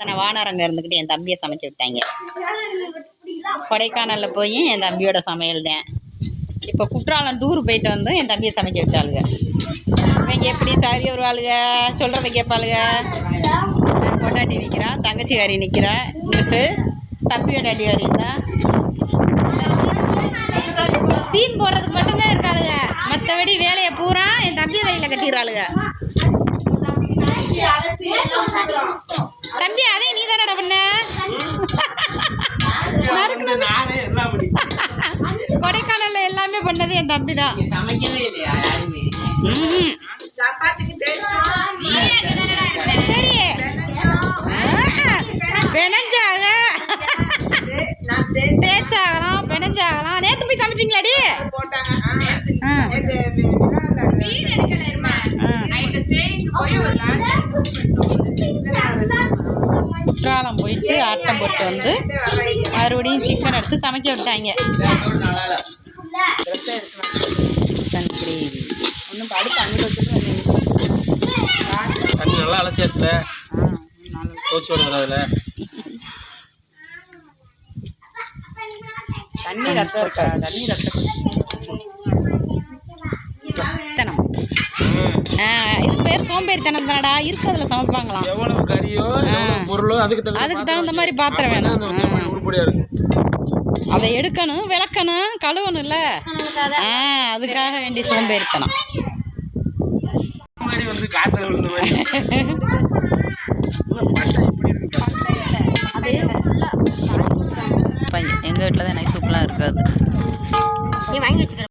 அத்தனை வானரங்க இருந்துக்கிட்டு என் தம்பியை சமைச்சு விட்டாங்க. கொடைக்கானலில் போய் என் தம்பியோட சமையல் தான் இப்போ குற்றாலம் டூர் போயிட்டு வந்து என் தம்பியை சமைக்க விட்டாளுங்க. இவங்க எப்படி சரி வருவாளுங்க? சொல்கிறத கேட்பாளுங்க. பொண்டாட்டி நிற்கிறா தங்கச்சிக்காரி நிற்கிறா இங்கிட்டு தம்பியோட அடிவாரி தான் சீன் போடுறதுக்கு மட்டும்தான் இருக்காளுங்க. மற்றபடி வேலையை பூரா என் தம்பி கையில் கட்டிடுறாளுங்க தம்பி அதே நீ தானடா பண்ண நானே எல்லாம் பண்ணி கொடைக்கானல்ல எல்லாமே பண்ணது என் தம்பி தான் சரி. பெனஞ்சாக. தேய்ச்சாகலாம் பெனஞ்சாகலாம். நேற்று போய் சமைச்சிங்களாடி? குற்றாலம் போயிட்டு ஆட்டம் போட்டு வந்து மறுபடியும் சிக்கன் எடுத்து சமைக்க விட்டாங்க. சிக்கன் கிரேவி ஒன்றும் படுத்து அங்கிட்டு வச்சுட்டு தண்ணி நல்லா அலசியாச்சுல? தோச்சு வருது அதில். தண்ணி ரத்தம் இருக்கா? தண்ணி ரத்தம். ரத்தனம். ஆ, இது பேர் சோம்பேறித்தனம் தானடா இருக்கிறதுல சமைப்பாங்களாம். எவ்வளவு கறியோ எவ்வளவு பொருளோ அதுக்கு தகுந்த அதுக்கு தகுந்த மாதிரி பாத்திரம் வேணும். உருப்படியா இருக்கு. அதை எடுக்கணும் விளக்கணும் கழுவணும்ல. ஆ அதுக்காக வேண்டி சோம்பேறித்தனம் இந்த மாதிரி வந்து காத்துல விழுந்த மாதிரி. பட்டை இப்படி இருக்கு? பையன் எங்கள் வீட்டில் தான் நைஸ் சூப்பராக இருக்காது. நீ வாங்கி வச்சுக்கிற.